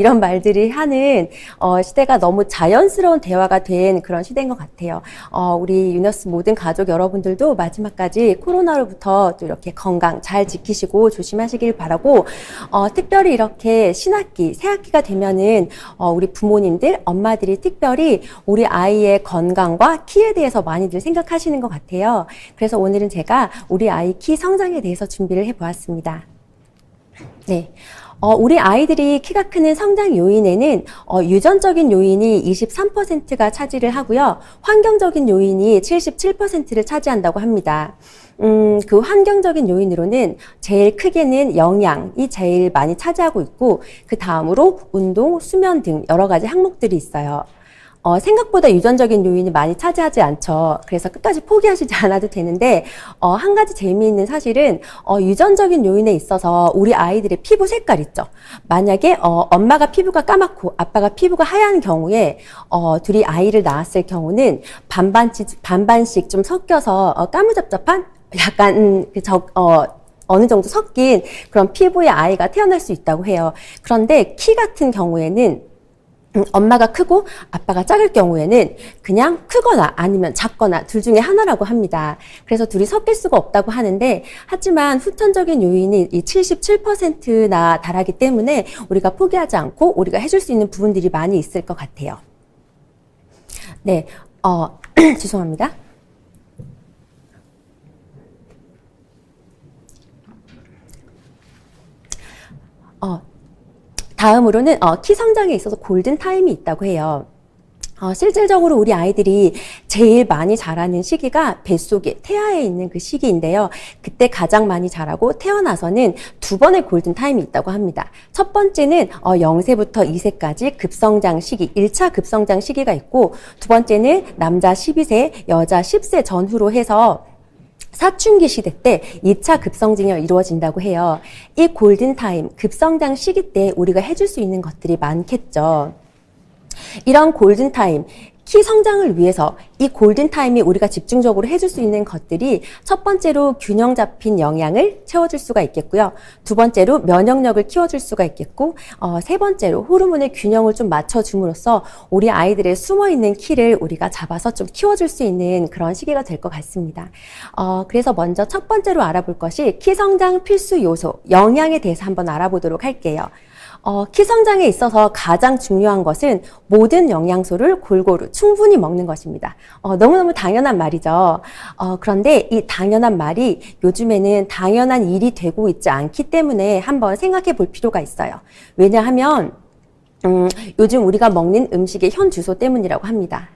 이런 말들이 하는 어, 시대가 너무 자연스러운 대화가 된 그런 시대인 것 같아요. 어, 우리 유너스 모든 가족 여러분들도 마지막까지 코로나로부터 또 이렇게 건강 잘 지키시고 조심하시길 바라고 어, 특별히 이렇게 신학기, 새학기가 되면은 어, 우리 부모님들, 엄마들이 특별히 우리 아이의 건강과 키에 대해서 많이들 생각하시는 것 같아요. 그래서 오늘은 제가 우리 아이 키 성장에 대해서 준비를 해보았습니다. 네. 어, 우리 아이들이 키가 크는 성장 요인에는 어, 유전적인 요인이 23%가 차지를 하고요. 환경적인 요인이 77%를 차지한다고 합니다. 음, 그 환경적인 요인으로는 제일 크게는 영양이 제일 많이 차지하고 있고, 그 다음으로 운동, 수면 등 여러 가지 항목들이 있어요. 어, 생각보다 유전적인 요인이 많이 차지하지 않죠. 그래서 끝까지 포기하시지 않아도 되는데, 어, 한 가지 재미있는 사실은, 어, 유전적인 요인에 있어서 우리 아이들의 피부 색깔 있죠. 만약에, 어, 엄마가 피부가 까맣고 아빠가 피부가 하얀 경우에, 어, 둘이 아이를 낳았을 경우는 반반씩, 반반씩 좀 섞여서, 어, 까무잡잡한? 약간, 음, 그 적, 어, 어느 정도 섞인 그런 피부의 아이가 태어날 수 있다고 해요. 그런데 키 같은 경우에는 음, 엄마가 크고 아빠가 작을 경우에는 그냥 크거나 아니면 작거나 둘 중에 하나라고 합니다. 그래서 둘이 섞일 수가 없다고 하는데 하지만 후천적인 요인이 이 77%나 달하기 때문에 우리가 포기하지 않고 우리가 해줄 수 있는 부분들이 많이 있을 것 같아요. 네, 어, 죄송합니다. 어, 다음으로는 어, 키 성장에 있어서 골든 타임이 있다고 해요. 어, 실질적으로 우리 아이들이 제일 많이 자라는 시기가 뱃속에 태아에 있는 그 시기인데요. 그때 가장 많이 자라고 태어나서는 두 번의 골든 타임이 있다고 합니다. 첫 번째는 어, 0세부터 2세까지 급성장 시기, 1차 급성장 시기가 있고 두 번째는 남자 12세, 여자 10세 전후로 해서 사춘기 시대 때 2차 급성징이 이루어진다고 해요. 이 골든타임, 급성장 시기 때 우리가 해줄 수 있는 것들이 많겠죠. 이런 골든타임, 키 성장을 위해서 이 골든타임이 우리가 집중적으로 해줄 수 있는 것들이 첫 번째로 균형 잡힌 영양을 채워줄 수가 있겠고요. 두 번째로 면역력을 키워줄 수가 있겠고, 어, 세 번째로 호르몬의 균형을 좀 맞춰줌으로써 우리 아이들의 숨어있는 키를 우리가 잡아서 좀 키워줄 수 있는 그런 시기가 될 것 같습니다. 어, 그래서 먼저 첫 번째로 알아볼 것이 키 성장 필수 요소, 영양에 대해서 한번 알아보도록 할게요. 어, 키 성장에 있어서 가장 중요한 것은 모든 영양소를 골고루 충분히 먹는 것입니다. 어, 너무너무 당연한 말이죠. 어, 그런데 이 당연한 말이 요즘에는 당연한 일이 되고 있지 않기 때문에 한번 생각해 볼 필요가 있어요. 왜냐하면 음, 요즘 우리가 먹는 음식의 현 주소 때문이라고 합니다.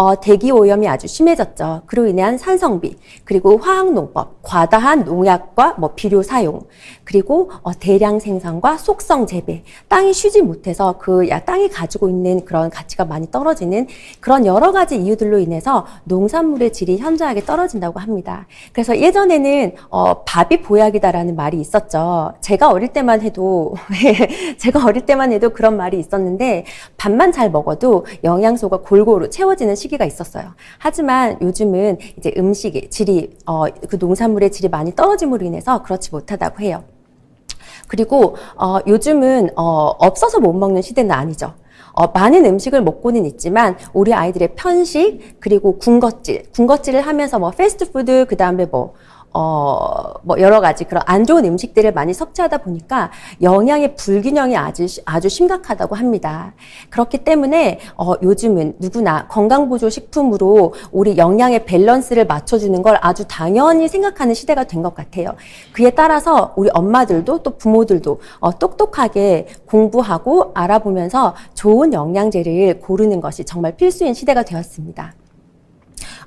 어, 대기 오염이 아주 심해졌죠. 그로 인한 산성비, 그리고 화학농법, 과다한 농약과 뭐 비료 사용, 그리고 어, 대량 생산과 속성 재배, 땅이 쉬지 못해서 그 야, 땅이 가지고 있는 그런 가치가 많이 떨어지는 그런 여러 가지 이유들로 인해서 농산물의 질이 현저하게 떨어진다고 합니다. 그래서 예전에는 어, 밥이 보약이다라는 말이 있었죠. 제가 어릴 때만 해도 제가 어릴 때만 해도 그런 말이 있었는데 밥만 잘 먹어도 영양소가 골고루 채워지는 시기가 있었어요. 하지만 요즘은 이제 음식의 질이 어, 그 농산물의 질이 많이 떨어짐으로 인해서 그렇지 못하다고 해요. 그리고 어, 요즘은 어, 없어서 못 먹는 시대는 아니죠. 어, 많은 음식을 먹고는 있지만 우리 아이들의 편식 그리고 군것질, 군것질을 하면서 뭐 패스트푸드 그 다음에 뭐 어, 뭐 여러 가지 그런 안 좋은 음식들을 많이 섭취하다 보니까 영양의 불균형이 아주, 아주 심각하다고 합니다. 그렇기 때문에 어, 요즘은 누구나 건강보조식품으로 우리 영양의 밸런스를 맞춰주는 걸 아주 당연히 생각하는 시대가 된 것 같아요. 그에 따라서 우리 엄마들도 또 부모들도 어, 똑똑하게 공부하고 알아보면서 좋은 영양제를 고르는 것이 정말 필수인 시대가 되었습니다.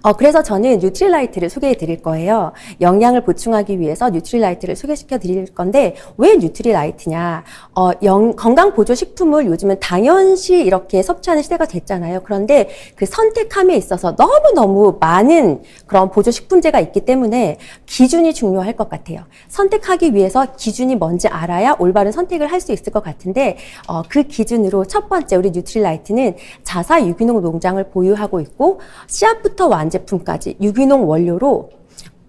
어, 그래서 저는 뉴트릴라이트를 소개해 드릴 거예요. 영양을 보충하기 위해서 뉴트릴라이트를 소개시켜 드릴 건데, 왜 뉴트릴라이트냐? 어, 영, 건강 보조 식품을 요즘은 당연시 이렇게 섭취하는 시대가 됐잖아요. 그런데 그 선택함에 있어서 너무 너무 많은 그런 보조 식품제가 있기 때문에 기준이 중요할 것 같아요. 선택하기 위해서 기준이 뭔지 알아야 올바른 선택을 할 수 있을 것 같은데, 어, 그 기준으로 첫 번째 우리 뉴트릴라이트는 자사 유기농 농장을 보유하고 있고, 씨앗부터 완 제품까지 유기농 원료로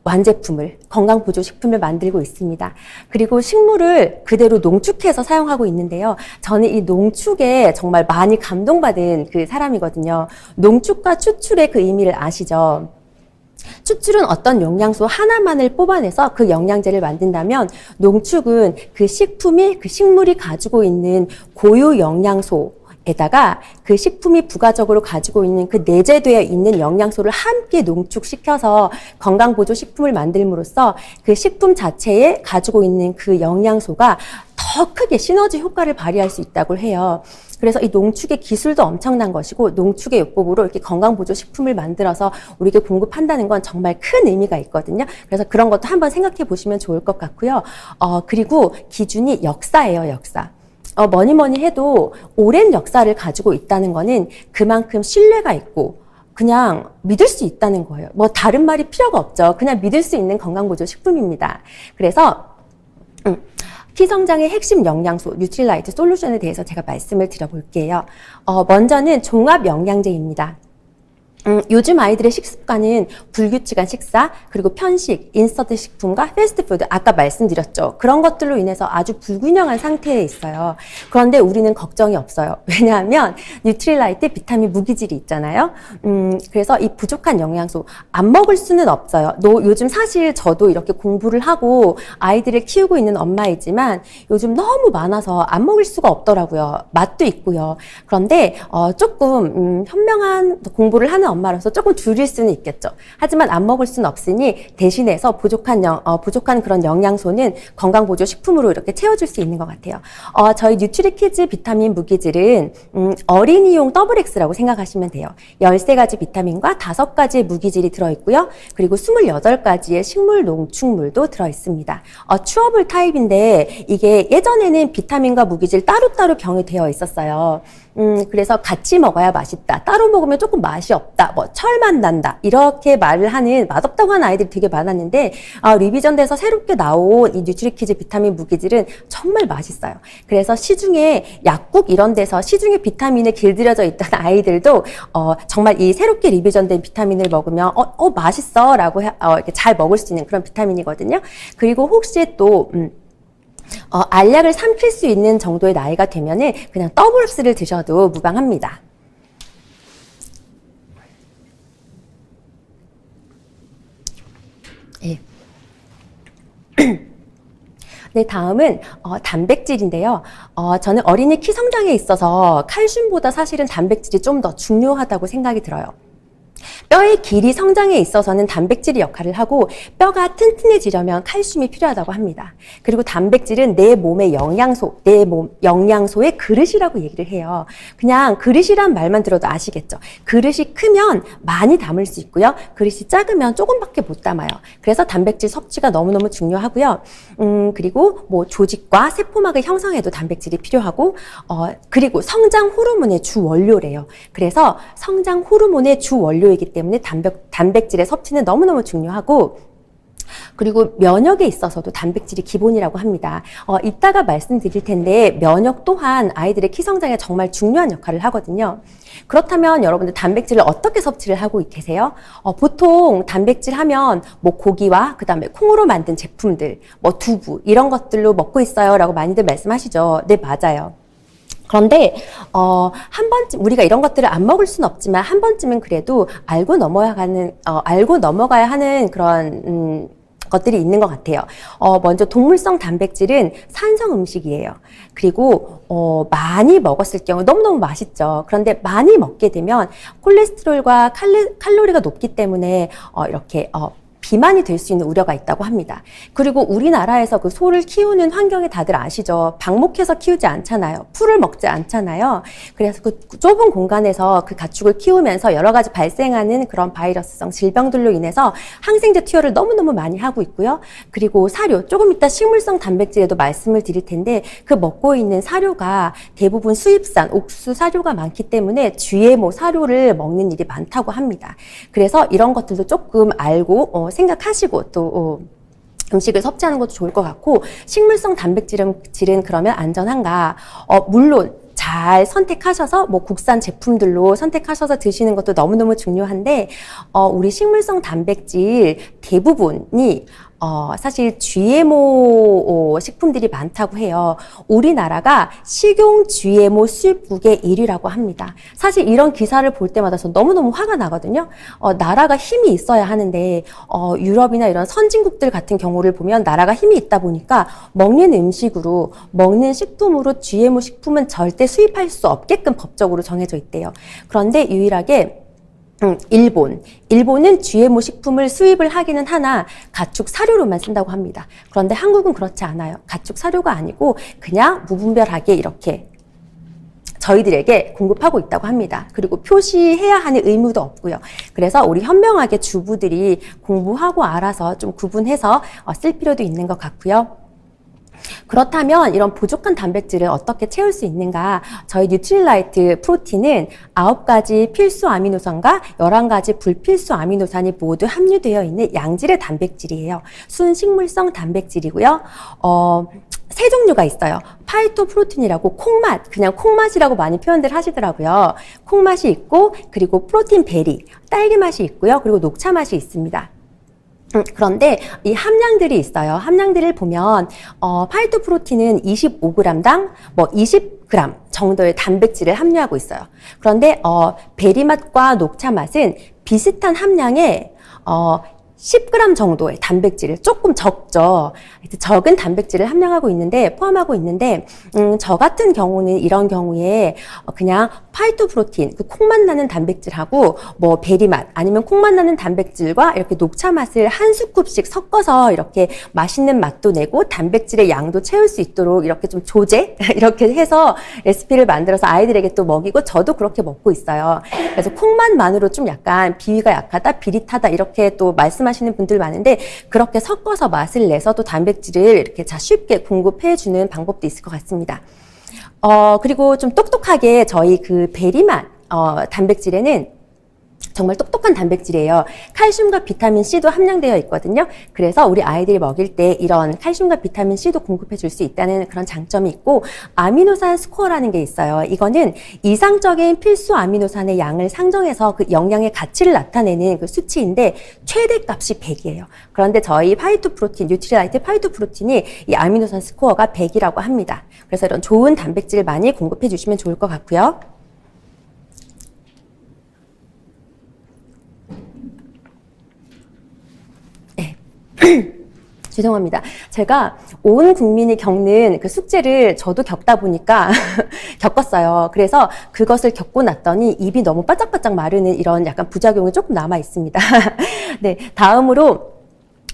완제품을 건강 보조 식품을 만들고 있습니다. 그리고 식물을 그대로 농축해서 사용하고 있는데요. 저는 이 농축에 정말 많이 감동받은 그 사람이거든요. 농축과 추출의 그 의미를 아시죠? 추출은 어떤 영양소 하나만을 뽑아내서 그 영양제를 만든다면 농축은 그 식품이 그 식물이 가지고 있는 고유 영양소 에다가 그 식품이 부가적으로 가지고 있는 그 내재되어 있는 영양소를 함께 농축시켜서 건강보조 식품을 만들므로써 그 식품 자체에 가지고 있는 그 영양소가 더 크게 시너지 효과를 발휘할 수 있다고 해요. 그래서 이 농축의 기술도 엄청난 것이고 농축의 요법으로 이렇게 건강보조 식품을 만들어서 우리에게 공급한다는 건 정말 큰 의미가 있거든요. 그래서 그런 것도 한번 생각해 보시면 좋을 것 같고요. 어, 그리고 기준이 역사예요, 역사. 어, 뭐니 뭐니 해도 오랜 역사를 가지고 있다는 거는 그만큼 신뢰가 있고 그냥 믿을 수 있다는 거예요. 뭐 다른 말이 필요가 없죠. 그냥 믿을 수 있는 건강보조 식품입니다. 그래서 음, 키성장의 핵심 영양소 뉴트릴라이트 솔루션에 대해서 제가 말씀을 드려볼게요. 어, 먼저는 종합 영양제입니다. 음, 요즘 아이들의 식습관은 불규칙한 식사, 그리고 편식, 인스턴트 식품과 패스트푸드, 아까 말씀드렸죠. 그런 것들로 인해서 아주 불균형한 상태에 있어요. 그런데 우리는 걱정이 없어요. 왜냐하면 뉴트릴라이트 비타민 무기질이 있잖아요. 음, 그래서 이 부족한 영양소 안 먹을 수는 없어요. 너, 요즘 사실 저도 이렇게 공부를 하고 아이들을 키우고 있는 엄마이지만 요즘 너무 많아서 안 먹을 수가 없더라고요. 맛도 있고요. 그런데 어, 조금 음, 현명한 공부를 하는 엄마로서 조금 줄일 수는 있겠죠. 하지만 안 먹을 수는 없으니 대신해서 부족한 영, 어, 부족한 그런 영양소는 건강 보조 식품으로 이렇게 채워줄 수 있는 것 같아요. 어, 저희 뉴트리키즈 비타민 무기질은 음, 어린이용 더블 X라고 생각하시면 돼요. 13가지 비타민과 5가지의 무기질이 들어있고요. 그리고 28가지의 식물 농축물도 들어있습니다. 어, 추어블 타입인데 이게 예전에는 비타민과 무기질 따로따로 병이 되어 있었어요. 음, 그래서 같이 먹어야 맛있다. 따로 먹으면 조금 맛이 없다. 뭐, 철만 난다. 이렇게 말을 하는, 맛없다고 하는 아이들이 되게 많았는데, 아, 리비전돼서 새롭게 나온 이 뉴트리키즈 비타민 무기질은 정말 맛있어요. 그래서 시중에 약국 이런 데서 시중에 비타민에 길들여져 있던 아이들도, 어, 정말 이 새롭게 리비전된 비타민을 먹으면, 어, 어, 맛있어. 라고, 해, 어, 이렇게 잘 먹을 수 있는 그런 비타민이거든요. 그리고 혹시 또, 음, 어, 알약을 삼킬 수 있는 정도의 나이가 되면은 그냥 더블스를 드셔도 무방합니다. 네, 다음은 어, 단백질인데요. 어, 저는 어린이 키 성장에 있어서 칼슘보다 사실은 단백질이 좀 더 중요하다고 생각이 들어요. 뼈의 길이 성장에 있어서는 단백질이 역할을 하고 뼈가 튼튼해지려면 칼슘이 필요하다고 합니다. 그리고 단백질은 내 몸의 영양소, 내 몸 영양소의 그릇이라고 얘기를 해요. 그냥 그릇이란 말만 들어도 아시겠죠? 그릇이 크면 많이 담을 수 있고요. 그릇이 작으면 조금밖에 못 담아요. 그래서 단백질 섭취가 너무너무 중요하고요. 음, 그리고 뭐 조직과 세포막을 형성해도 단백질이 필요하고 어, 그리고 성장 호르몬의 주 원료래요. 그래서 성장 호르몬의 주 원료이기 때문에 단백, 단백질의 섭취는 너무너무 중요하고 그리고 면역에 있어서도 단백질이 기본이라고 합니다. 어, 이따가 말씀드릴 텐데 면역 또한 아이들의 키 성장에 정말 중요한 역할을 하거든요. 그렇다면 여러분들 단백질을 어떻게 섭취를 하고 계세요? 어, 보통 단백질 하면 뭐 고기와 그 다음에 콩으로 만든 제품들, 뭐 두부 이런 것들로 먹고 있어요라고 많이들 말씀하시죠. 네 맞아요. 그런데 어, 한 번쯤 우리가 이런 것들을 안 먹을 수는 없지만 한 번쯤은 그래도 알고 넘어가는 어, 알고 넘어가야 하는 그런 음, 것들이 있는 것 같아요. 어, 먼저 동물성 단백질은 산성 음식이에요. 그리고 어, 많이 먹었을 경우 너무너무 맛있죠. 그런데 많이 먹게 되면 콜레스테롤과 칼리, 칼로리가 높기 때문에 어, 이렇게 어, 비만이 될 수 있는 우려가 있다고 합니다. 그리고 우리나라에서 그 소를 키우는 환경에 다들 아시죠? 방목해서 키우지 않잖아요. 풀을 먹지 않잖아요. 그래서 그 좁은 공간에서 그 가축을 키우면서 여러 가지 발생하는 그런 바이러스성 질병들로 인해서 항생제 투여를 너무너무 많이 하고 있고요. 그리고 사료, 조금 이따 식물성 단백질에도 말씀을 드릴 텐데 그 먹고 있는 사료가 대부분 수입산, 옥수 사료가 많기 때문에 GMO 사료를 먹는 일이 많다고 합니다. 그래서 이런 것들도 조금 알고 어, 생각하시고 또 어, 음식을 섭취하는 것도 좋을 것 같고 식물성 단백질은 질은 그러면 안전한가? 어, 물론 잘 선택하셔서 뭐 국산 제품들로 선택하셔서 드시는 것도 너무너무 중요한데 어, 우리 식물성 단백질 대부분이 어, 사실 GMO 식품들이 많다고 해요. 우리나라가 식용 GMO 수입국의 1위라고 합니다. 사실 이런 기사를 볼 때마다 저 너무너무 화가 나거든요. 어, 나라가 힘이 있어야 하는데, 어, 유럽이나 이런 선진국들 같은 경우를 보면 나라가 힘이 있다 보니까 먹는 음식으로, 먹는 식품으로 GMO 식품은 절대 수입할 수 없게끔 법적으로 정해져 있대요. 그런데 유일하게 음, 일본. 일본은 GMO 식품을 수입을 하기는 하나 가축 사료로만 쓴다고 합니다. 그런데 한국은 그렇지 않아요. 가축 사료가 아니고 그냥 무분별하게 이렇게 저희들에게 공급하고 있다고 합니다. 그리고 표시해야 하는 의무도 없고요. 그래서 우리 현명하게 주부들이 공부하고 알아서 좀 구분해서 어, 쓸 필요도 있는 것 같고요. 그렇다면 이런 부족한 단백질을 어떻게 채울 수 있는가? 저희 뉴트릴라이트 프로틴은 9가지 필수 아미노산과 11가지 불필수 아미노산이 모두 함유되어 있는 양질의 단백질이에요. 순식물성 단백질이고요. 어, 세 종류가 있어요. 파이토 프로틴이라고 콩맛, 그냥 콩맛이라고 많이 표현들 하시더라고요. 콩맛이 있고, 그리고 프로틴 베리, 딸기 맛이 있고요. 그리고 녹차 맛이 있습니다. 음, 그런데 이 함량들이 있어요. 함량들을 보면 어, 파이토 프로틴은 25g당 뭐 20g 정도의 단백질을 함유하고 있어요. 그런데 어, 베리 맛과 녹차 맛은 비슷한 함량의 어, 10g 정도의 단백질을 조금 적죠. 적은 단백질을 함량하고 있는데 포함하고 있는데 음, 저 같은 경우는 이런 경우에 그냥 파이토 프로틴, 그 콩맛 나는 단백질하고 뭐 베리 맛 아니면 콩맛 나는 단백질과 이렇게 녹차 맛을 한 스쿱씩 섞어서 이렇게 맛있는 맛도 내고 단백질의 양도 채울 수 있도록 이렇게 좀 조제 이렇게 해서 레시피를 만들어서 아이들에게 또 먹이고 저도 그렇게 먹고 있어요. 그래서 콩맛만으로 좀 약간 비위가 약하다, 비릿하다 이렇게 또 말씀하 하시는 분들 많은데 그렇게 섞어서 맛을 내서 또 단백질을 이렇게 자 쉽게 공급해 주는 방법도 있을 것 같습니다. 어, 그리고 좀 똑똑하게 저희 그 베리맛 어, 단백질에는 정말 똑똑한 단백질이에요. 칼슘과 비타민 C도 함량되어 있거든요. 그래서 우리 아이들이 먹일 때 이런 칼슘과 비타민 C도 공급해 줄 수 있다는 그런 장점이 있고 아미노산 스코어라는 게 있어요. 이거는 이상적인 필수 아미노산의 양을 상정해서 그 영양의 가치를 나타내는 그 수치인데 최대 값이 100이에요. 그런데 저희 파이토 프로틴, 뉴트리라이트 파이토 프로틴이 이 아미노산 스코어가 100이라고 합니다. 그래서 이런 좋은 단백질을 많이 공급해 주시면 좋을 것 같고요. 죄송합니다. 제가 온 국민이 겪는 그 숙제를 저도 겪다 보니까 겪었어요. 그래서 그것을 겪고 났더니 입이 너무 바짝바짝 마르는 이런 약간 부작용이 조금 남아 있습니다. 네, 다음으로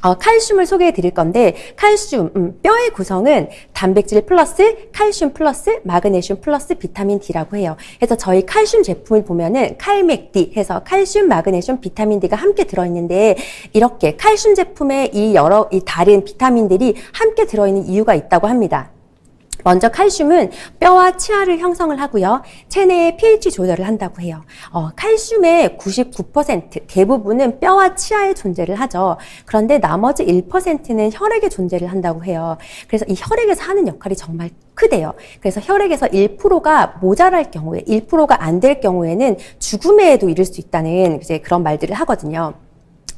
어, 칼슘을 소개해 드릴 건데 칼슘 음, 뼈의 구성은 단백질 플러스 칼슘 플러스 마그네슘 플러스 비타민 D라고 해요. 그래서 저희 칼슘 제품을 보면은 칼맥 D 해서 칼슘, 마그네슘, 비타민 D가 함께 들어 있는데 이렇게 칼슘 제품에 이 여러 이 다른 비타민들이 함께 들어 있는 이유가 있다고 합니다. 먼저 칼슘은 뼈와 치아를 형성을 하고요. 체내의 pH 조절을 한다고 해요. 어, 칼슘의 99% 대부분은 뼈와 치아의 존재를 하죠. 그런데 나머지 1%는 혈액의 존재를 한다고 해요. 그래서 이 혈액에서 하는 역할이 정말 크대요. 그래서 혈액에서 1%가 모자랄 경우에 1%가 안 될 경우에는 죽음에도 이를 수 있다는 이제 그런 말들을 하거든요.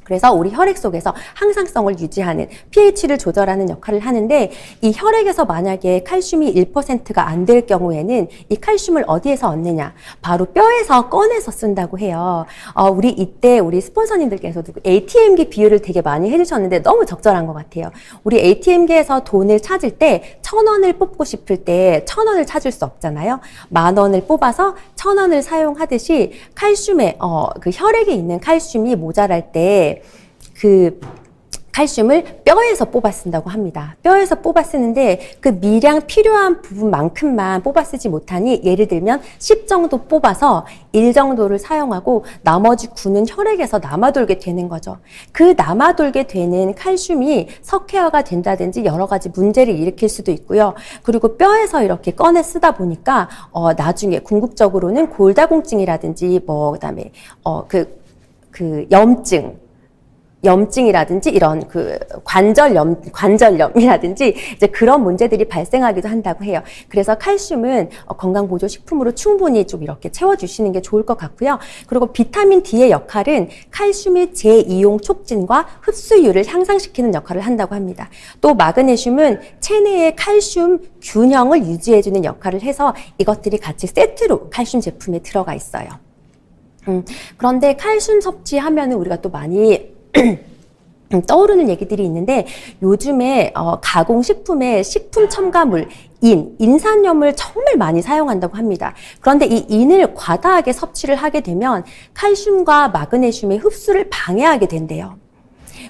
그래서 우리 혈액 속에서 항상성을 유지하는 pH를 조절하는 역할을 하는데 이 혈액에서 만약에 칼슘이 1%가 안 될 경우에는 이 칼슘을 어디에서 얻느냐? 바로 뼈에서 꺼내서 쓴다고 해요. 어, 우리 이때 우리 스폰서님들께서도 ATM기 비율을 되게 많이 해주셨는데 너무 적절한 것 같아요. 우리 ATM기에서 돈을 찾을 때 천 원을 뽑고 싶을 때 천 원을 찾을 수 없잖아요. 만 원을 뽑아서 천 원을 사용하듯이 칼슘에 어, 그 혈액에 있는 칼슘이 모자랄 때그 칼슘을 뼈에서 뽑아 쓴다고 합니다. 뼈에서 뽑아 쓰는데 그 미량 필요한 부분만큼만 뽑아 쓰지 못하니 예를 들면 10 정도 뽑아서 1 정도를 사용하고 나머지 9는 혈액에서 남아돌게 되는 거죠. 그 남아돌게 되는 칼슘이 석회화가 된다든지 여러 가지 문제를 일으킬 수도 있고요. 그리고 뼈에서 이렇게 꺼내 쓰다 보니까 어 나중에 궁극적으로는 골다공증이라든지 뭐 그다음에 어그그 그 염증 염증이라든지 이런 그 관절염, 관절염이라든지 이제 그런 문제들이 발생하기도 한다고 해요. 그래서 칼슘은 어, 건강 보조 식품으로 충분히 좀 이렇게 채워 주시는 게 좋을 것 같고요. 그리고 비타민 D의 역할은 칼슘의 재이용 촉진과 흡수율을 향상시키는 역할을 한다고 합니다. 또 마그네슘은 체내의 칼슘 균형을 유지해 주는 역할을 해서 이것들이 같이 세트로 칼슘 제품에 들어가 있어요. 음, 그런데 칼슘 섭취하면 우리가 또 많이 음, 떠오르는 얘기들이 있는데 요즘에 어, 가공식품에 식품 첨가물 인, 인산염을 정말 많이 사용한다고 합니다. 그런데 이 인을 과다하게 섭취를 하게 되면 칼슘과 마그네슘의 흡수를 방해하게 된대요.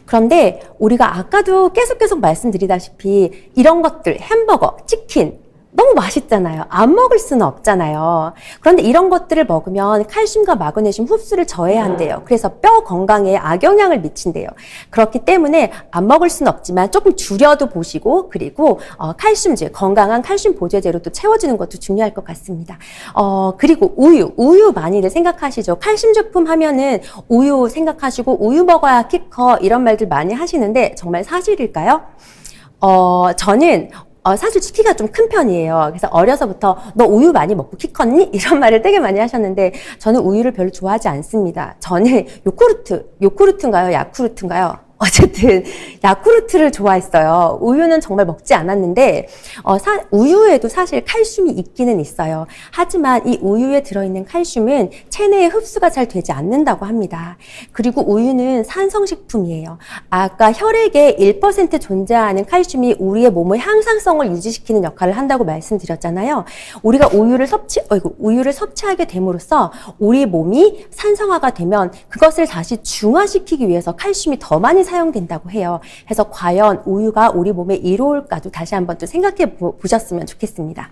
그런데 우리가 아까도 계속 계속 말씀드리다시피 이런 것들 햄버거, 치킨 너무 맛있잖아요. 안 먹을 수는 없잖아요. 그런데 이런 것들을 먹으면 칼슘과 마그네슘 흡수를 저해야 한대요. 그래서 뼈 건강에 악영향을 미친대요. 그렇기 때문에 안 먹을 수는 없지만 조금 줄여도 보시고 그리고 어, 칼슘제, 건강한 칼슘 보조제로 또 채워주는 것도 중요할 것 같습니다. 어, 그리고 우유, 우유 많이들 생각하시죠. 칼슘 제품 하면은 우유 생각하시고 우유 먹어야 키 커 이런 말들 많이 하시는데 정말 사실일까요? 어, 저는 어, 사실 키가 좀 큰 편이에요. 그래서 어려서부터 너 우유 많이 먹고 키 컸니? 이런 말을 되게 많이 하셨는데 저는 우유를 별로 좋아하지 않습니다. 저는 요구르트, 요구르트인가요? 야쿠르트인가요? 어쨌든 야쿠르트를 좋아했어요. 우유는 정말 먹지 않았는데 어, 사, 우유에도 사실 칼슘이 있기는 있어요. 하지만 이 우유에 들어있는 칼슘은 체내에 흡수가 잘 되지 않는다고 합니다. 그리고 우유는 산성식품이에요. 아까 혈액에 1% 존재하는 칼슘이 우리의 몸의 항상성을 유지시키는 역할을 한다고 말씀드렸잖아요. 우리가 우유를 섭취, 어이구, 우유를 섭취하게 됨으로써 우리 몸이 산성화가 되면 그것을 다시 중화시키기 위해서 칼슘이 더 많이 사용된다고 해요. 그래서 과연 우유가 우리 몸에 이로울까도 다시 한번 또 생각해 보셨으면 좋겠습니다.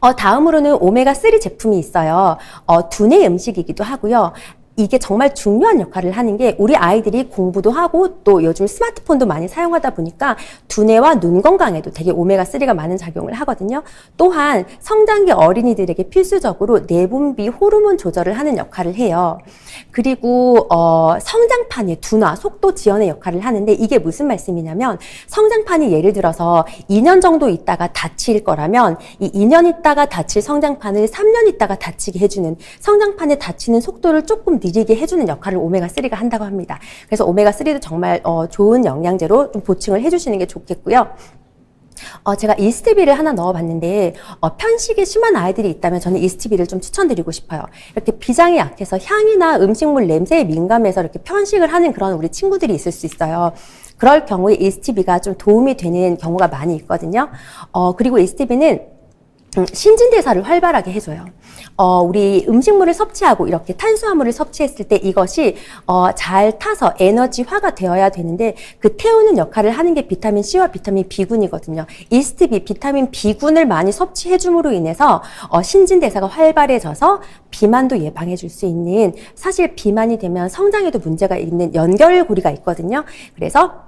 어, 다음으로는 오메가3 제품이 있어요. 어, 두뇌 음식이기도 하고요. 이게 정말 중요한 역할을 하는 게 우리 아이들이 공부도 하고 또 요즘 스마트폰도 많이 사용하다 보니까 두뇌와 눈 건강에도 되게 오메가3가 많은 작용을 하거든요. 또한 성장기 어린이들에게 필수적으로 내분비 호르몬 조절을 하는 역할을 해요. 그리고 어, 성장판의 둔화, 속도 지연의 역할을 하는데 이게 무슨 말씀이냐면 성장판이 예를 들어서 2년 정도 있다가 다칠 거라면 이 2년 있다가 다칠 성장판을 3년 있다가 다치게 해주는 성장판에 다치는 속도를 조금 느리게 해주는 역할을 오메가3가 한다고 합니다. 그래서 오메가3도 정말 어, 좋은 영양제로 좀 보충을 해주시는 게 좋겠고요. 어, 제가 이스티비를 하나 넣어봤는데 어, 편식이 심한 아이들이 있다면 저는 이스티비를 좀 추천드리고 싶어요. 이렇게 비장이 약해서 향이나 음식물 냄새에 민감해서 이렇게 편식을 하는 그런 우리 친구들이 있을 수 있어요. 그럴 경우에 이스티비가 좀 도움이 되는 경우가 많이 있거든요. 어, 그리고 이스티비는 음, 신진대사를 활발하게 해줘요. 어, 우리 음식물을 섭취하고 이렇게 탄수화물을 섭취했을 때 이것이 어, 잘 타서 에너지화가 되어야 되는데 그 태우는 역할을 하는 게 비타민 C와 비타민 B군이거든요. 이스트비 비타민 B군을 많이 섭취해줌으로 인해서 어, 신진대사가 활발해져서 비만도 예방해 줄 수 있는 사실 비만이 되면 성장에도 문제가 있는 연결고리가 있거든요. 그래서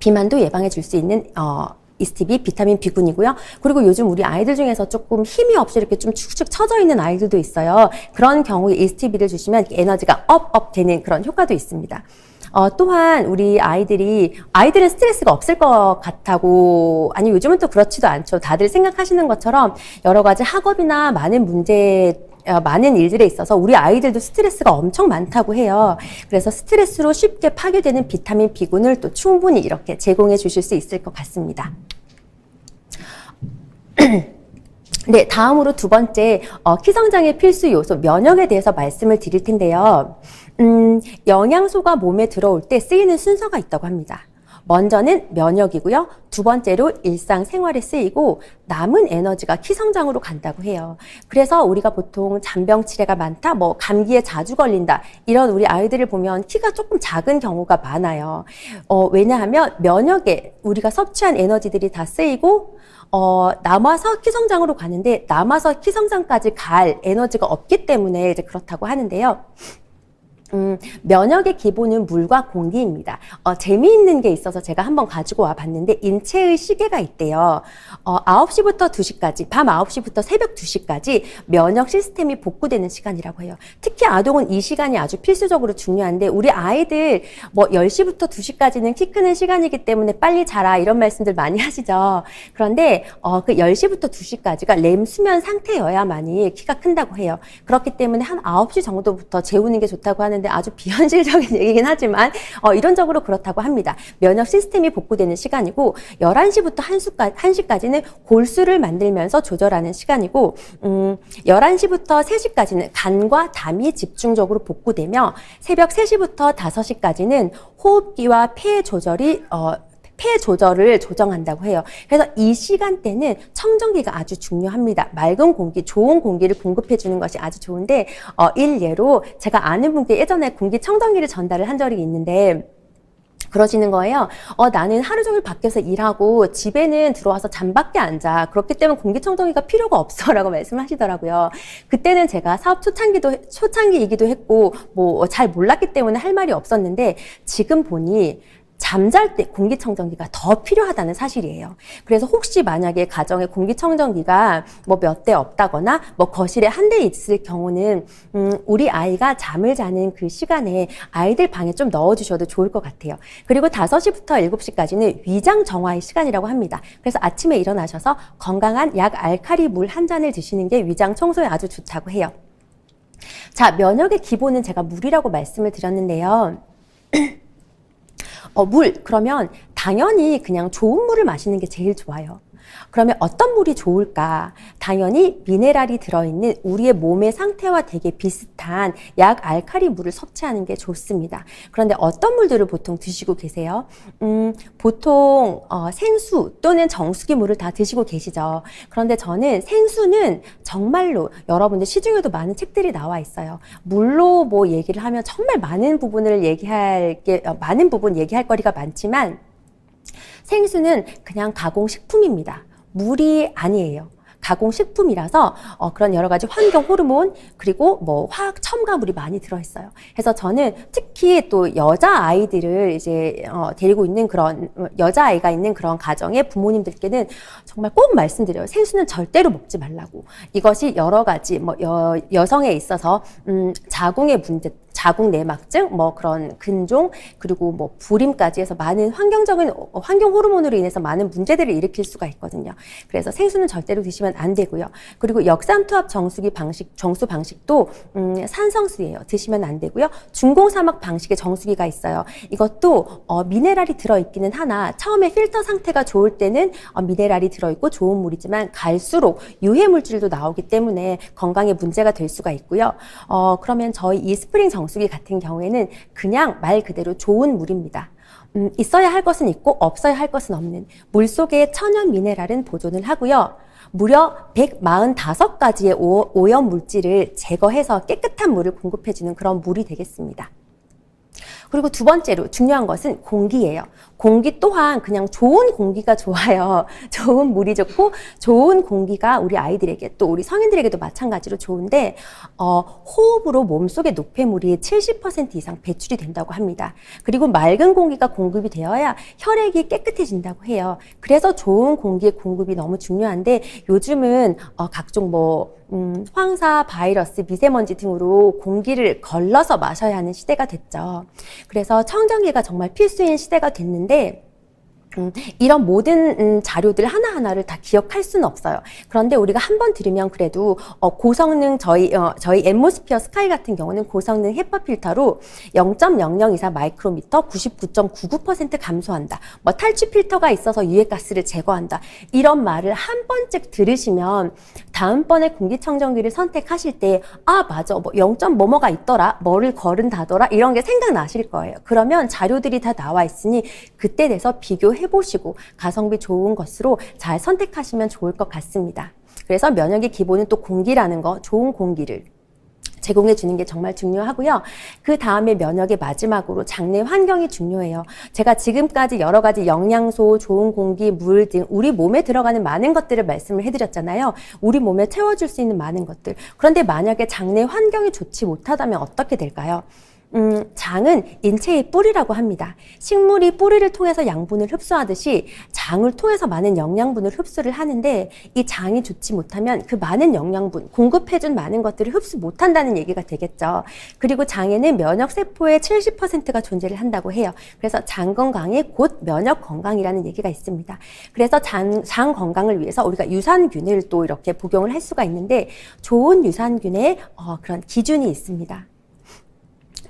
비만도 예방해 줄 수 있는 어, 이스티비, 비타민 B군이고요. 그리고 요즘 우리 아이들 중에서 조금 힘이 없이 이렇게 좀 축축 처져 있는 아이들도 있어요. 그런 경우에 이스티비를 주시면 에너지가 업업 되는 그런 효과도 있습니다. 어, 또한 우리 아이들이 아이들은 스트레스가 없을 것 같다고 아니 요즘은 또 그렇지도 않죠. 다들 생각하시는 것처럼 여러 가지 학업이나 많은 문제 어, 많은 일들에 있어서 우리 아이들도 스트레스가 엄청 많다고 해요. 그래서 스트레스로 쉽게 파괴되는 비타민 B군을 또 충분히 이렇게 제공해 주실 수 있을 것 같습니다. 네, 다음으로 두 번째, 어, 키성장의 필수 요소, 면역에 대해서 말씀을 드릴 텐데요. 음, 영양소가 몸에 들어올 때 쓰이는 순서가 있다고 합니다. 먼저는 면역이고요. 두 번째로 일상생활에 쓰이고 남은 에너지가 키성장으로 간다고 해요. 그래서 우리가 보통 잔병 치레가 많다, 뭐 감기에 자주 걸린다 이런 우리 아이들을 보면 키가 조금 작은 경우가 많아요. 어, 왜냐하면 면역에 우리가 섭취한 에너지들이 다 쓰이고 어, 남아서 키성장으로 가는데 남아서 키성장까지 갈 에너지가 없기 때문에 이제 그렇다고 하는데요. 음, 면역의 기본은 물과 공기입니다. 어, 재미있는 게 있어서 제가 한번 가지고 와 봤는데 인체의 시계가 있대요. 어, 9시부터 2시까지, 밤 9시부터 새벽 2시까지 면역 시스템이 복구되는 시간이라고 해요. 특히 아동은 이 시간이 아주 필수적으로 중요한데 우리 아이들 뭐 10시부터 2시까지는 키 크는 시간이기 때문에 빨리 자라 이런 말씀들 많이 하시죠. 그런데 어, 그 10시부터 2시까지가 렘 수면 상태여야만이 키가 큰다고 해요. 그렇기 때문에 한 9시 정도부터 재우는 게 좋다고 하는데 아주 비현실적인 얘기긴 하지만 어, 이론적으로 그렇다고 합니다. 면역 시스템이 복구되는 시간이고 11시부터 1시까지, 1시까지는 골수를 만들면서 조절하는 시간이고 음, 11시부터 3시까지는 간과 담이 집중적으로 복구되며 새벽 3시부터 5시까지는 호흡기와 폐 조절이 어, 폐 조절을 조정한다고 해요. 그래서 이 시간대는 청정기가 아주 중요합니다. 맑은 공기, 좋은 공기를 공급해 주는 것이 아주 좋은데 어, 일예로 제가 아는 분께 예전에 공기 청정기를 전달을 한 적이 있는데 그러시는 거예요. 어, 나는 하루 종일 밖에서 일하고 집에는 들어와서 잠밖에 안 자. 그렇기 때문에 공기청정기가 필요가 없어. 라고 말씀하시더라고요. 그때는 제가 사업 초창기도, 초창기이기도 했고, 뭐, 잘 몰랐기 때문에 할 말이 없었는데, 지금 보니, 잠잘 때 공기청정기가 더 필요하다는 사실이에요. 그래서 혹시 만약에 가정에 공기청정기가 뭐 몇 대 없다거나 뭐 거실에 한 대 있을 경우는 음, 우리 아이가 잠을 자는 그 시간에 아이들 방에 좀 넣어주셔도 좋을 것 같아요. 그리고 5시부터 7시까지는 위장 정화의 시간이라고 합니다. 그래서 아침에 일어나셔서 건강한 약 알칼리 물 한 잔을 드시는 게 위장 청소에 아주 좋다고 해요. 자, 면역의 기본은 제가 물이라고 말씀을 드렸는데요. 어, 물. 그러면 당연히 그냥 좋은 물을 마시는 게 제일 좋아요. 그러면 어떤 물이 좋을까? 당연히 미네랄이 들어있는 우리의 몸의 상태와 되게 비슷한 약 알칼리 물을 섭취하는 게 좋습니다. 그런데 어떤 물들을 보통 드시고 계세요? 음, 보통 어, 생수 또는 정수기 물을 다 드시고 계시죠. 그런데 저는 생수는 정말로 여러분들 시중에도 많은 책들이 나와 있어요. 물로 뭐 얘기를 하면 정말 많은 부분을 얘기할 게 어, 많은 부분 얘기할 거리가 많지만 생수는 그냥 가공식품입니다. 물이 아니에요. 가공식품이라서 어, 그런 여러 가지 환경 호르몬 그리고 뭐 화학 첨가물이 많이 들어있어요. 그래서 저는 특히 또 여자 아이들을 이제 어, 데리고 있는 그런 여자 아이가 있는 그런 가정의 부모님들께는 정말 꼭 말씀드려요. 생수는 절대로 먹지 말라고. 이것이 여러 가지 뭐 여, 여성에 있어서 음, 자궁의 문제 자궁 내막증, 뭐 그런 근종, 그리고 뭐 불임까지 해서 많은 환경적인 어, 환경 호르몬으로 인해서 많은 문제들을 일으킬 수가 있거든요. 그래서 생수는 절대로 드시면 안 되고요. 그리고 역삼투압 정수기 방식, 정수 방식도 음, 산성수예요. 드시면 안 되고요. 중공사막 방식의 정수기가 있어요. 이것도 어, 미네랄이 들어 있기는 하나 처음에 필터 상태가 좋을 때는 어, 미네랄이 들어 있고 좋은 물이지만 갈수록 유해 물질도 나오기 때문에 건강에 문제가 될 수가 있고요. 어, 그러면 저희 이 스프링 정수기 정수기 같은 경우에는 그냥 말 그대로 좋은 물입니다. 음, 있어야 할 것은 있고 없어야 할 것은 없는 물 속의 천연 미네랄은 보존을 하고요. 무려 145가지의 오염 물질을 제거해서 깨끗한 물을 공급해주는 그런 물이 되겠습니다. 그리고 두 번째로 중요한 것은 공기예요. 공기 또한 그냥 좋은 공기가 좋아요. 좋은 물이 좋고 좋은 공기가 우리 아이들에게 또 우리 성인들에게도 마찬가지로 좋은데 어, 호흡으로 몸속의 노폐물이 70% 이상 배출이 된다고 합니다. 그리고 맑은 공기가 공급이 되어야 혈액이 깨끗해진다고 해요. 그래서 좋은 공기의 공급이 너무 중요한데 요즘은 어, 각종 뭐 음, 황사, 바이러스, 미세먼지 등으로 공기를 걸러서 마셔야 하는 시대가 됐죠. 그래서 청정기가 정말 필수인 시대가 됐는데 음, 이런 모든 음, 자료들 하나하나를 다 기억할 수는 없어요. 그런데 우리가 한 번 들으면 그래도 어, 고성능 저희 어, 저희 엠모스피어 스카이 같은 경우는 고성능 헤파 필터로 0.0024 마이크로미터 99.99% 감소한다. 뭐 탈취 필터가 있어서 유해 가스를 제거한다. 이런 말을 한 번씩 들으시면 다음번에 공기청정기를 선택하실 때 아 맞아 뭐 0. 뭐뭐가 있더라 뭐를 거른다더라 이런 게 생각나실 거예요. 그러면 자료들이 다 나와 있으니 그때 돼서 비교해 해보시고 가성비 좋은 것으로 잘 선택하시면 좋을 것 같습니다. 그래서 면역의 기본은 또 공기라는 거, 좋은 공기를 제공해 주는 게 정말 중요하고요. 그 다음에 면역의 마지막으로 장내 환경이 중요해요. 제가 지금까지 여러 가지 영양소, 좋은 공기, 물 등 우리 몸에 들어가는 많은 것들을 말씀을 해드렸잖아요. 우리 몸에 채워줄 수 있는 많은 것들. 그런데 만약에 장내 환경이 좋지 못하다면 어떻게 될까요? 음, 장은 인체의 뿌리라고 합니다. 식물이 뿌리를 통해서 양분을 흡수하듯이 장을 통해서 많은 영양분을 흡수를 하는데 이 장이 좋지 못하면 그 많은 영양분, 공급해준 많은 것들을 흡수 못한다는 얘기가 되겠죠. 그리고 장에는 면역 세포의 70%가 존재를 한다고 해요. 그래서 장 건강이 곧 면역 건강이라는 얘기가 있습니다. 그래서 장, 장 건강을 위해서 우리가 유산균을 또 이렇게 복용을 할 수가 있는데 좋은 유산균의 어, 그런 기준이 있습니다.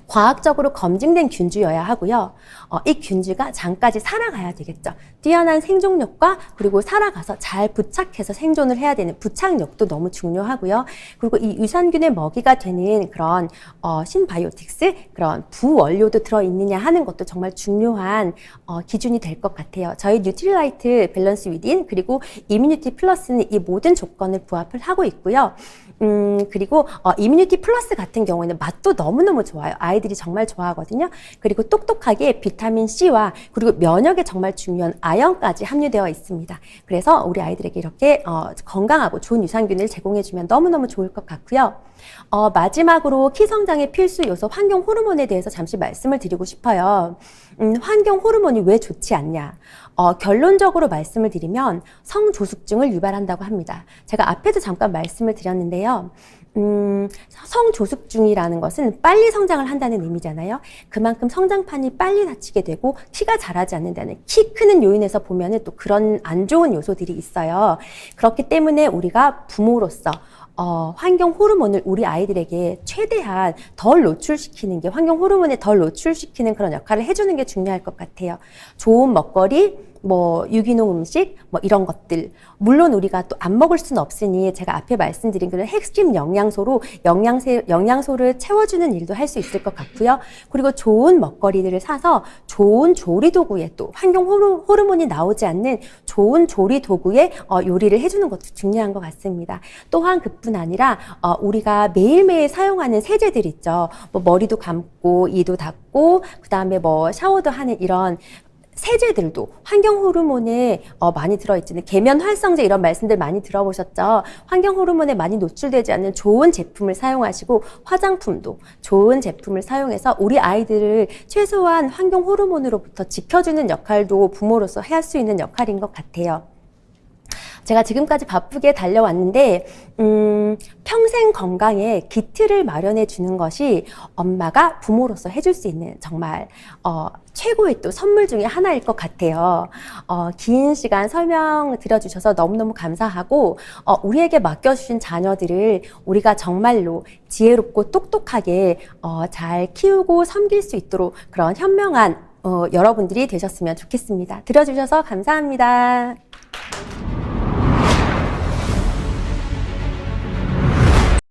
과학적으로 검증된 균주여야 하고요. 어, 이 균주가 장까지 살아가야 되겠죠. 뛰어난 생존력과 그리고 살아가서 잘 부착해서 생존을 해야 되는 부착력도 너무 중요하고요. 그리고 이 유산균의 먹이가 되는 그런 어, 신바이오틱스 그런 부원료도 들어 있느냐 하는 것도 정말 중요한 어, 기준이 될 것 같아요. 저희 뉴트리라이트 밸런스 위딘 그리고 이뮤니티 플러스는 이 모든 조건을 부합을 하고 있고요. 음, 그리고 어, 이뮤니티 플러스 같은 경우에는 맛도 너무너무 좋아요. 아이들이 정말 좋아하거든요. 그리고 똑똑하게 비타민 C와 그리고 면역에 정말 중요한 아연까지 함유되어 있습니다. 그래서 우리 아이들에게 이렇게 어, 건강하고 좋은 유산균을 제공해주면 너무너무 좋을 것 같고요. 어, 마지막으로 키 성장의 필수 요소 환경 호르몬에 대해서 잠시 말씀을 드리고 싶어요. 음, 환경 호르몬이 왜 좋지 않냐? 어, 결론적으로 말씀을 드리면 성조숙증을 유발한다고 합니다. 제가 앞에도 잠깐 말씀을 드렸는데요. 음, 성조숙증이라는 것은 빨리 성장을 한다는 의미잖아요. 그만큼 성장판이 빨리 닫히게 되고 키가 자라지 않는다는 키 크는 요인에서 보면은 또 그런 안 좋은 요소들이 있어요. 그렇기 때문에 우리가 부모로서 어, 환경 호르몬을 우리 아이들에게 최대한 덜 노출시키는 게 환경 호르몬에 덜 노출시키는 그런 역할을 해주는 게 중요할 것 같아요. 좋은 먹거리, 뭐 유기농 음식 뭐 이런 것들 물론 우리가 또 안 먹을 수는 없으니 제가 앞에 말씀드린 그런 핵심 영양소로 영양세, 영양소를 채워주는 일도 할 수 있을 것 같고요. 그리고 좋은 먹거리들을 사서 좋은 조리 도구에 또 환경 호르, 호르몬이 나오지 않는 좋은 조리 도구에 어, 요리를 해주는 것도 중요한 것 같습니다. 또한 그뿐 아니라 어, 우리가 매일매일 사용하는 세제들 있죠. 뭐 머리도 감고 이도 닦고 그 다음에 뭐 샤워도 하는 이런 세제들도 환경 호르몬에 어, 많이 들어있지는 계면 활성제 이런 말씀들 많이 들어보셨죠? 환경 호르몬에 많이 노출되지 않는 좋은 제품을 사용하시고 화장품도 좋은 제품을 사용해서 우리 아이들을 최소한 환경 호르몬으로부터 지켜주는 역할도 부모로서 해야 할 수 있는 역할인 것 같아요. 제가 지금까지 바쁘게 달려왔는데 음, 평생 건강에 기틀을 마련해 주는 것이 엄마가 부모로서 해줄 수 있는 정말 어, 최고의 또 선물 중에 하나일 것 같아요. 어, 긴 시간 설명 들어주셔서 너무너무 감사하고 어, 우리에게 맡겨주신 자녀들을 우리가 정말로 지혜롭고 똑똑하게 어, 잘 키우고 섬길 수 있도록 그런 현명한 어, 여러분들이 되셨으면 좋겠습니다. 들어주셔서 감사합니다.